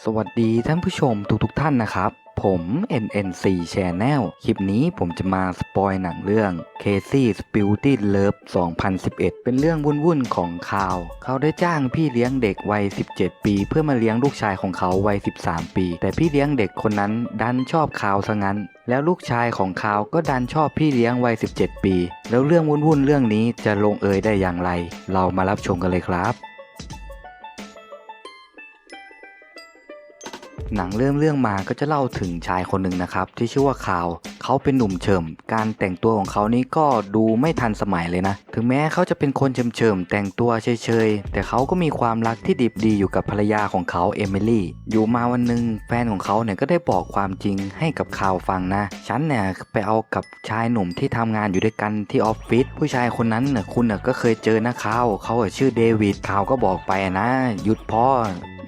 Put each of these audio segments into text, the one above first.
สวัสดีท่านผู้ชมทุกๆทท่านนะครับ ผม NNC Channel คลิปนี้ผมจะมาสปอยหนังเรื่อง Casey s p i l t y Love 2011 เป็นเรื่องวุ่นๆของคาว เขาได้จ้างพี่เลี้ยงเด็กวัย 17 ปี เพื่อมาเลี้ยงลูกชายของเขาวัย 13 ปี แต่พี่เลี้ยงเด็กคนนั้นดันชอบคาวซะงั้นแล้วลูกชายของคาวก็ดันชอบพี่เลี้ยงวัย 17 ปี แล้วเรื่องวุ่นๆเรื่องนี้จะลงเอยได้อย่างไร เรามารับชมกันเลยครับ หนังเริ่มเรื่องมาก็จะเล่าถึงชายคนหนึ่งนะครับ ที่ชื่อว่าคาว เขาเป็นหนุ่มเฉิม การแต่งตัวของเขานี่ก็ดูไม่ทันสมัยเลยนะ ถึงแม้เขาจะเป็นคนเฉิมเฉิมแต่งตัวเฉยๆ แต่เขาก็มีความรักที่ดิบดีอยู่กับภรรยาของเขาเอมิลี่ อยู่มาวันหนึ่งแฟนของเขาเนี่ยก็ได้บอกความจริงให้กับคาวฟังนะ ฉันเนี่ยไปเอากับชายหนุ่มที่ทำงานอยู่ด้วยกันที่ออฟฟิศ ผู้ชายคนนั้นน่ะคุณน่ะก็เคยเจอนะคาวเขาชื่อเดวิด คาวก็บอกไปนะหยุดพ่อ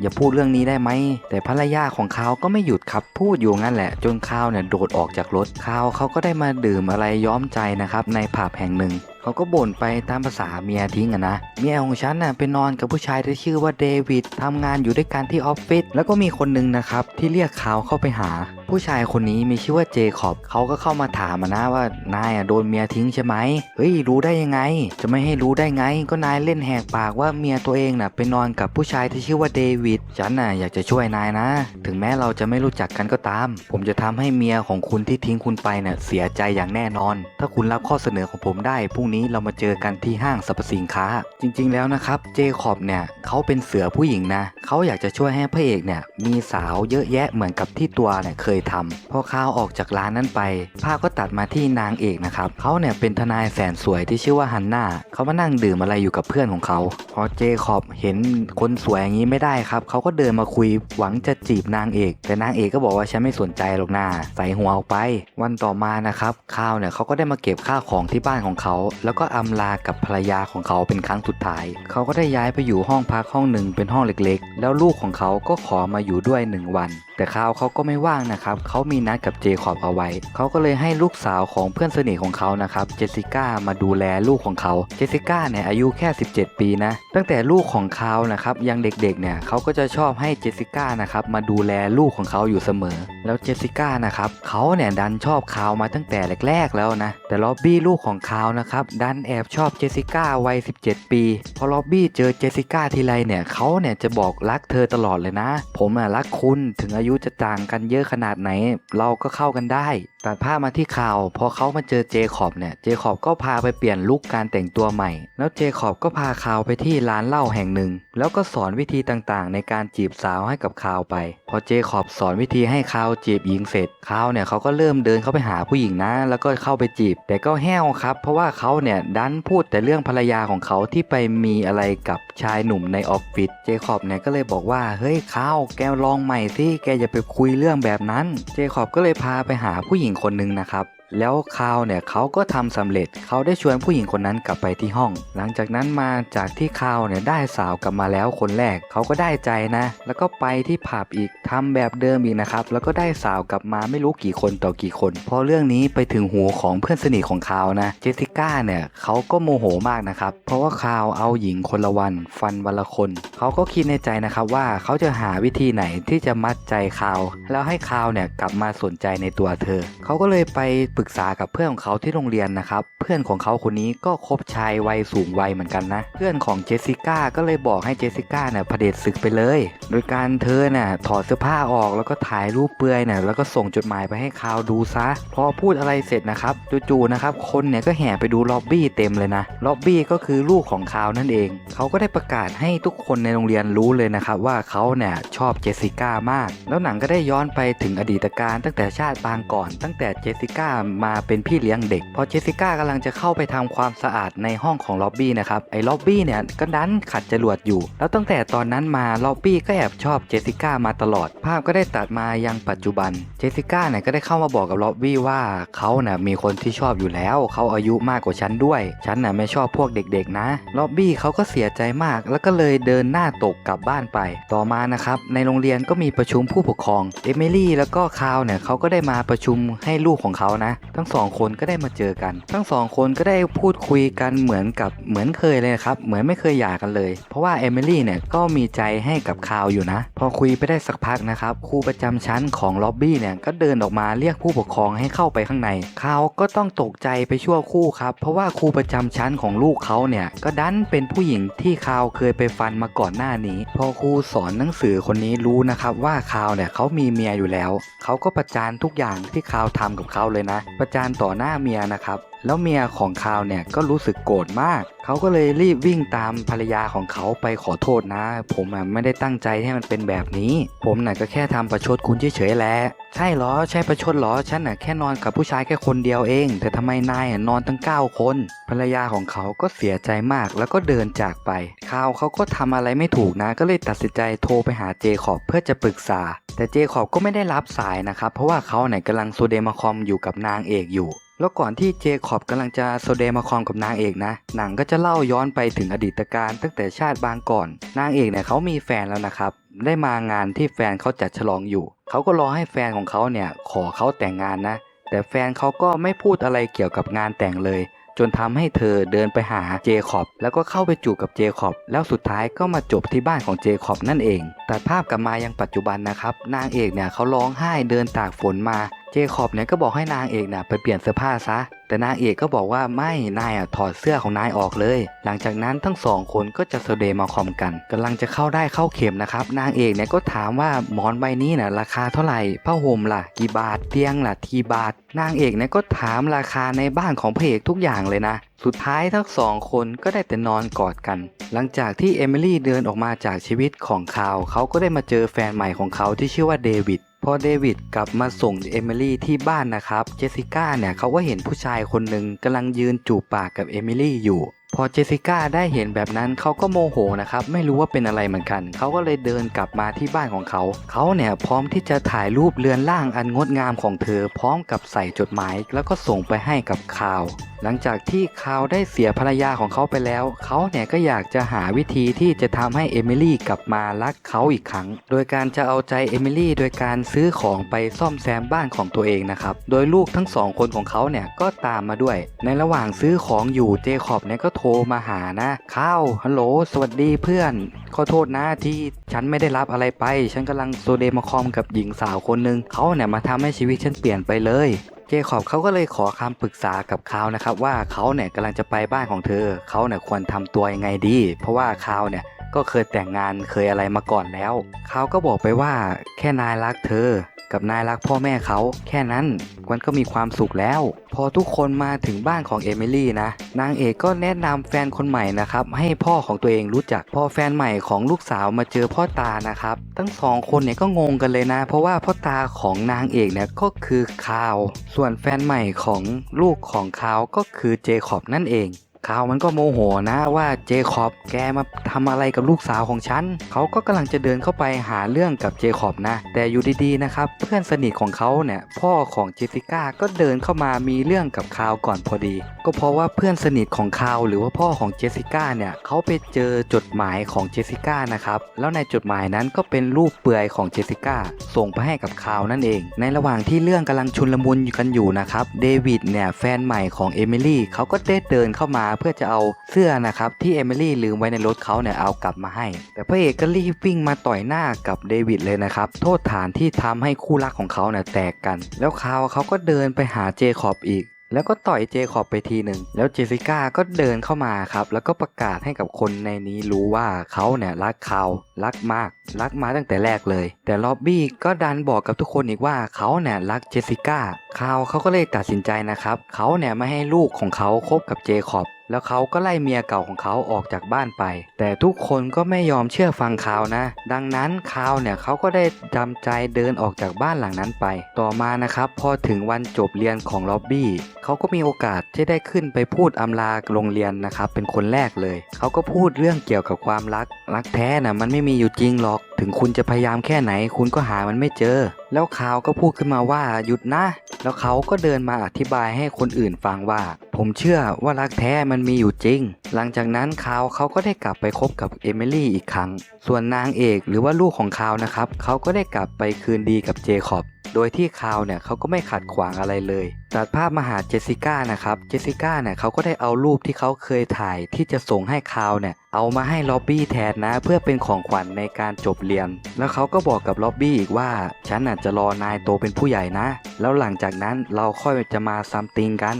อย่าพูดเรื่องนี้ได้ไหม แต่ภรรยาของเขาก็ไม่หยุดครับ พูดอยู่งั้นแหละ จนข้าวเนี่ยโดดออกจากรถข้าวเขาก็ได้มาดื่มอะไรย้อมใจนะครับในผับแห่งหนึ่ง เขาก็บ่นไปตามภาษาเมียทิ้งอะนะเมียของฉันน่ะไปนอนกับผู้ชายที่ชื่อว่าเดวิดทำงานอยู่ด้วยกันที่ออฟฟิศแล้วก็มีคนหนึ่งนะครับที่เรียกเขาเข้าไปหา ผู้ชายคนนี้มีชื่อว่าเจคอบเขาก็เข้ามาถามนะว่านายอะโดนเมียทิ้งใช่ไหมเฮ้ยรู้ได้ยังไง จะไม่ให้รู้ได้ไง ก็นายเล่นแหกปากว่าเมียตัวเองน่ะไปนอนกับผู้ชายที่ชื่อว่าเดวิดฉันน่ะอยากจะช่วยนายนะ ถึงแม้เราจะไม่รู้จักกันก็ตาม ผมจะทำให้เมียของคุณที่ทิ้งคุณไปน่ะเสียใจอย่างแน่นอน ถ้าคุณรับข้อเสนอของผมได้พรุ่งนี้เรามาเจอกันที่ห้างสรรพสินค้า จริงๆแล้วนะครับเจคอบเนี่ยเขาเป็นเสือผู้หญิงนะเขาอยากจะช่วยให้พระเอกเนี่ยมีสาวเยอะแยะเหมือนกับที่ตัวเนี่ยเคยทำพอข้าวออกจากร้านนั้นไป ภาพก็ตัดมาที่นางเอกนะครับเขาเนี่ยเป็นทนายแสนสวยที่ชื่อว่าฮันนาเขามานั่งดื่มอะไรอยู่กับเพื่อนของเขาพอเจคอบเห็นคนสวยอย่างนี้ไม่ได้ครับเขาก็เดินมาคุยหวังจะจีบนางเอก แต่นางเอกก็บอกว่าฉันไม่สนใจหรอกนาใส่หัวออกไป วันต่อมานะครับข้าวเนี่ยเขาก็ได้มาเก็บข้าวของที่บ้านของเขาแล้วก็อำลากับภรรยาของเขาเป็นครั้งสุดท้าย เขาก็ได้ย้ายไปอยู่ห้องพักห้องหนึ่งเป็นห้องเล็กๆ แล้วลูกของเขาก็ขอมาอยู่ด้วยหนึ่งวัน แต่ข้าวเขาก็ไม่ว่างนะครับเขามีนัดกับเจคอบเอาไว้ เขาก็เลยให้ลูกสาวของเพื่อนสนิทของเขานะครับเจสสิก้ามาดูแลลูกของเขา เจสสิก้าเนี่ยอายุแค่ 17 ปีนะ ตั้งแต่ลูกของเขานะครับยังเด็กๆเนี่ยเขาก็จะชอบให้เจสสิก้านะครับมาดูแลลูกของเขาอยู่เสมอ แล้วเจสสิก้านะครับเขาเนี่ยดันชอบคาวมาตั้งแต่แรกๆแล้วนะแต่ล็อบบี้ลูกของคาวนะครับดันแอบชอบเจสสิก้าวัย 17 ปี พอล็อบบี้เจอเจสสิก้าทีไรเนี่ยเขาเนี่ยจะบอกรักเธอตลอดเลยนะ ผมอะรักคุณถึงอายุจะต่างกันเยอะขนาดไหน เราก็เข้ากันได้ ตัดภาพมาที่ข่าวพอเขามาเจอเจคอบเนี่ยเจคอบก็พาไปเปลี่ยนลุคการแต่งตัวใหม่ แล้วเจคอบก็พาข่าวไปที่ร้านเหล้าแห่งหนึ่ง แล้วก็สอนวิธีต่างๆ ในการจีบสาวให้กับข่าวไป พอเจคอบสอนวิธีให้ข่าวจีบหญิงเสร็จข่าวเนี่ยเขาก็เริ่มเดินเข้าไปหาผู้หญิงนะ แล้วก็เข้าไปจีบ แต่ก็แห้วครับ เพราะว่าเขาเนี่ยดันพูดแต่เรื่องภรรยาของเขาที่ไปมีอะไรกับชายหนุ่มในออฟฟิศเจคอบเนี่ยก็เลยบอกว่าเฮ้ยข่าวแกลองใหม่สิแกอย่าไปคุยเรื่องแบบนั้น เจคอบก็เลยพาไปหาผู้หญิงคนหนึ่งนะครับ แล้วคาวเนี่ยเขาก็ทำสำเร็จเขาได้ชวนผู้หญิงคนนั้นกลับไปที่ห้อง หลังจากนั้นมาจากที่คาวเนี่ยได้สาวกลับมาแล้วคนแรกเขาก็ได้ใจนะ แล้วก็ไปที่ผับอีกทำแบบเดิมอีกนะครับ แล้วก็ได้สาวกลับมาไม่รู้กี่คนต่อกี่คน พอเรื่องนี้ไปถึงหูของเพื่อนสนิทของคาวนะเจสสิก้าเนี่ยเขาก็โมโหมากนะครับ เพราะว่าคาวเอาหญิงคนละวันฟันวันละคนเขาก็คิดในใจนะครับว่าเขาจะหาวิธีไหนที่จะมัดใจคาว แล้วให้คาวเนี่ยกลับมาสนใจในตัวเธอเขาก็เลยไปปรึกษากับเพื่อนของเขาที่โรงเรียนนะครับ เพื่อนของเขาคนนี้ก็คบชายวัยสูงวัยเหมือนกันนะ เพื่อนของเจสสิก้าก็เลยบอกให้เจสสิก้าเนี่ยเผด็จศึกไปเลย โดยการเธอเนี่ยถอดเสื้อผ้าออกแล้วก็ถ่ายรูปเปลือยเนี่ยแล้วก็ส่งจดหมายไปให้คาวดูซะ พอพูดอะไรเสร็จนะครับจู่ๆนะครับคนเนี่ยก็แห่ไปดูล็อบบี้เต็มเลยนะล็อบบี้ก็คือลูกของคาวนั่นเอง เขาก็ได้ประกาศให้ทุกคนในโรงเรียนรู้เลยนะครับว่าเขาเนี่ยชอบเจสสิก้ามาก แล้วหนังก็ได้ย้อนไปถึงอดีตการตั้งแต่ชาติปางก่อน ตั้งแต่เจสสิก้ามาเป็นพี่เลี้ยงเด็กพอเจสสิก้ากำลังจะเข้าไปทำความสะอาดในห้องของล็อบบี้นะครับไอ้ล็อบบี้เนี่ยก็ดันขัดจรวดอยู่ แล้วตั้งแต่ตอนนั้นมาล็อบบี้ก็แอบชอบเจสสิก้ามาตลอด ภาพก็ได้ตัดมายังปัจจุบันเจสสิก้าเนี่ยก็ได้เข้ามาบอกกับล็อบบี้ว่าเขาเนี่ยมีคนที่ชอบอยู่แล้วเขาอายุมากกว่าฉันด้วย ฉันน่ะไม่ชอบพวกเด็กๆนะล็อบบี้เขาก็เสียใจมาก แล้วก็เลยเดินหน้าตกกลับบ้านไป ต่อมานะครับในโรงเรียนก็มีประชุมผู้ปกครองเอมิลี่แล้วก็คาวเนี่ยเขาก็ได้มาประชุมให้ลูกของเขานะทั้งสองคนก็ได้มาเจอกัน ทั้งสองคนก็ได้พูดคุยกันเหมือนกับเหมือนเคยเลยครับ เหมือนไม่เคยหย่ากันเลย เพราะว่าเอมิลี่เนี่ยก็มีใจให้กับคาวอยู่นะ พอคุยไปได้สักพักนะครับครูประจำชั้นของล็อบบี้เนี่ยก็เดินออกมาเรียกผู้ปกครองให้เข้าไปข้างในคาวก็ต้องตกใจไปชั่วครู่ครับ เพราะว่าครูประจำชั้นของลูกเขาเนี่ยก็ดันเป็นผู้หญิงที่คาวเคยไปฟันมาก่อนหน้านี้ พอครูสอนหนังสือคนนี้รู้นะครับว่าคาวเนี่ยเขามีเมียอยู่แล้ว เขาก็ประจานทุกอย่างที่คาวทำกับเขาเลยนะประจานต่อหน้าเมียนะครับ แล้วเมียของคาวเนี่ยก็รู้สึกโกรธมาก เขาก็เลยรีบวิ่งตามภรรยาของเขาไปขอโทษนะ ผมอะไม่ได้ตั้งใจให้มันเป็นแบบนี้ ผมน่ะก็แค่ทำประชดคุณเฉยๆแหละใช่เหรอใช่ประชดเหรอฉันน่ะแค่นอนกับผู้ชายแค่คนเดียวเอง แต่ทำไมนายอะนอนตั้ง 9 คน ภรรยาของเขาก็เสียใจมากแล้วก็เดินจากไปคาวเขาก็ทำอะไรไม่ถูกนะ ก็เลยตัดสินใจโทรไปหาเจคอบเพื่อจะปรึกษา แต่เจคอบก็ไม่ได้รับสายนะครับเพราะว่าเขาเนี่ยกำลังโซเดมาคอมอยู่กับนางเอกอยู่ แล้วก่อนที่เจคอบกำลังจะโซเดมาคอมกับนางเอกนะ หนังก็จะเล่าย้อนไปถึงอดีตการตั้งแต่ชาติบางก่อน นางเอกเนี่ยเขามีแฟนแล้วนะครับ ได้มางานที่แฟนเขาจัดฉลองอยู่ เขาก็รอให้แฟนของเขาเนี่ยขอเขาแต่งงานนะ แต่แฟนเขาก็ไม่พูดอะไรเกี่ยวกับงานแต่งเลย จนทำให้เธอเดินไปหาเจคอบ แล้วก็เข้าไปจูบกับเจคอบ แล้วสุดท้ายก็มาจบที่บ้านของเจคอบนั่นเอง ตัดภาพกลับมายังปัจจุบันนะครับ นางเอกเนี่ยเขาร้องไห้เดินตากฝนมา เจคอบเนี่ยก็บอกให้นางเอกนี่ยไปเปลี่ยนเสื้อผ้าซะ แต่นางเอกก็บอกว่าไม่นายอะถอดเสื้อของนายออกเลย หลังจากนั้นทั้งสองคนก็จะเสเดมาคอมกันกำลังจะเข้าได้เข้าเข็มนะครับนางเอกเนี่ยก็ถามว่าหมอนใบนี้น่ะราคาเท่าไหร่ผ้าห่มล่ะ กี่บาทเตียงล่ะทีบาท นางเอกเนี่ยก็ถามราคาในบ้านของพระเอกทุกอย่างเลยนะสุดท้ายทั้งสองคนก็ได้แต่นอนกอดกัน หลังจากที่เอมิลี่เดินออกมาจากชีวิตของคาเขาก็ได้มาเจอแฟนใหม่ของเขาที่ชื่อว่าเดวิด พอเดวิดกลับมาส่งเอมิลี่ที่บ้านนะครับ เจสสิก้าเนี่ยเขาก็เห็นผู้ชายคนหนึ่งกำลังยืนจูบปากกับเอมิลี่อยู่ พอเจสิก้าได้เห็นแบบนั้นเขาก็โมโหนะครับไม่รู้ว่าเป็นอะไรเหมือนกัน เขาก็เลยเดินกลับมาที่บ้านของเขา เขาเนี่ยพร้อมที่จะถ่ายรูปเรือนร่างอันงดงามของเธอ พร้อมกับใส่จดหมาย แล้วก็ส่งไปให้กับคาว หลังจากที่คาวได้เสียภรรยาของเขาไปแล้ว เขาเนี่ยก็อยากจะหาวิธีที่จะทำให้เอมิลี่กลับมารักเขาอีกครั้ง โดยการจะเอาใจเอมิลี่โดยการซื้อของไปซ่อมแซมบ้านของตัวเองนะครับ โดยลูกทั้งสองคนของเขาเนี่ยก็ตามมาด้วย ในระหว่างซื้อของอยู่เจคอบเนี่ยก็โทรรมาหานะข้าวฮัลโหลสวัสดีเพื่อน ขอโทษนะที่ฉันไม่ได้รับอะไรไป ฉันกำลังโซเดมาคอมกับหญิงสาวคนหนึ่งเขาเนี่ยมาทำให้ชีวิตฉันเปลี่ยนไปเลยเจคอบเขาก็เลยขอคำปรึกษากับเขานะครับว่าเขาเนี่ยกำลังจะไปบ้านของเธอเขาเนี่ยควรทำตัวยังไงดี เพราะว่าเขาเนี่ย ก็เคยแต่งงานเคยอะไรมาก่อนแล้ว เขาก็บอกไปว่า แค่นายรักเธอ กับนายรักพ่อแม่เขา แค่นั้นมันก็มีความสุขแล้ว พอทุกคนมาถึงบ้านของเอมิลี่นะ นางเอกก็แนะนำแฟนคนใหม่นะครับ ให้พ่อของตัวเองรู้จัก พอแฟนใหม่ของลูกสาวมาเจอพ่อตานะครับ ทั้งสองคนเนี่ยก็งงกันเลยนะ เพราะว่าพ่อตาของนางเอกเนี่ยก็คือคาว ส่วนแฟนใหม่ของลูกของคาวก็คือเจคอบนั่นเอง คาวมันก็โมโหนะว่าเจคอบแกมาทำอะไรกับลูกสาวของฉันเขาก็กำลังจะเดินเข้าไปหาเรื่องกับเจคอบนะ แต่อยู่ดีๆนะครับเพื่อนสนิทของเขาเนี่ยพ่อของเจสสิก้าก็เดินเข้ามามีเรื่องกับคาวก่อนพอดี ก็เพราะว่าเพื่อนสนิทของคาวหรือว่าพ่อของเจสสิก้าเนี่ยเขาไปเจอจดหมายของเจสสิก้านะครับแล้วในจดหมายนั้นก็เป็นรูปเปลือยของเจสสิก้าส่งไปให้กับคาวนั่นเอง ในระหว่างที่เรื่องกำลังชุนลมุนอยู่กันอยู่นะครับเดวิดเนี่ยแฟนใหม่ของเอมิลี่เขาก็ได้เดินเข้ามาเพื่อจะเอาเสื้อนะครับที่เอมิลี่ลืมไว้ในรถเขาเนี่ยเอากลับมาให้ แต่พระเอกก็รีบวิ่งมาต่อยหน้ากับเดวิดเลยนะครับโทษฐานที่ทำให้คู่รักของเขาเนี่ยแตกกัน แล้วคาวเขาก็เดินไปหาเจคอบอีกแล้วก็ต่อยเจคอบไปทีหนึ่ง แล้วเจสสิก้าก็เดินเข้ามาครับ แล้วก็ประกาศให้กับคนในนี้รู้ว่าเขาเนี่ยรักเขารักมาก รักมาตั้งแต่แรกเลย แต่ล็อบบี้ก็ดันบอกกับทุกคนอีกว่าเขาเนี่ยรักเจสสิก้าคาวเขาก็เลยตัดสินใจนะครับเขาเนี่ยไม่ให้ลูกของเขาคบกับเจคอบแล้วเขาก็ไล่เมียเก่าของเขาออกจากบ้านไป แต่ทุกคนก็ไม่ยอมเชื่อฟังคาวนะ ดังนั้นคาวเนี่ยเขาก็ได้จำใจเดินออกจากบ้านหลังนั้นไป ต่อมานะครับพอถึงวันจบเรียนของล็อบบี้เขาก็มีโอกาสที่ได้ขึ้นไปพูดอำลาโรงเรียนนะครับเป็นคนแรกเลย เขาก็พูดเรื่องเกี่ยวกับความรัก รักแท้น่ะมันไม่มีอยู่จริงหรอกถึงคุณจะพยายามแค่ไหน คุณก็หามันไม่เจอ แล้วคาวก็พูดขึ้นมาว่าหยุดนะ แล้วเขาก็เดินมาอธิบายให้คนอื่นฟังว่า ผมเชื่อว่ารักแท้มันมีอยู่จริง หลังจากนั้นคาวเขาก็ได้กลับไปคบกับเอมิลี่อีกครั้ง ส่วนนางเอกหรือว่าลูกของคาวนะครับเขาก็ได้กลับไปคืนดีกับเจคอบโดยที่คาวเนี่ยเขาก็ไม่ขัดขวางอะไรเลย ตัดภาพมาหาเจสสิก้านะครับ เจสสิก้าเนี่ยเขาก็ได้เอารูปที่เขาเคยถ่ายที่จะส่งให้คาวเนี่ยเอามาให้ล็อบบี้แทนนะ เพื่อเป็นของขวัญในการจบเรียน แล้วเขาก็บอกกับล็อบบี้อีกว่า ฉันอาจจะรอนายโตเป็นผู้ใหญ่นะ แล้วหลังจากนั้นเราค่อยจะมาซัมติงกัน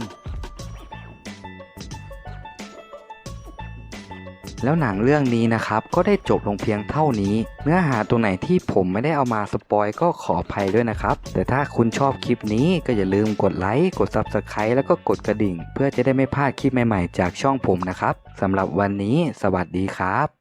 แล้วหนังเรื่องนี้นะครับก็ได้จบลงเพียงเท่านี้ เนื้อหาตัวไหนที่ผมไม่ได้เอามาสปอยก็ขออภัยด้วยนะครับ แต่ถ้าคุณชอบคลิปนี้ก็อย่าลืมกดไลค์กด Subscribe แล้วก็กดกระดิ่ง เพื่อจะได้ไม่พลาดคลิปใหม่ๆ จากช่องผมนะครับสำหรับวันนี้ สวัสดีครับ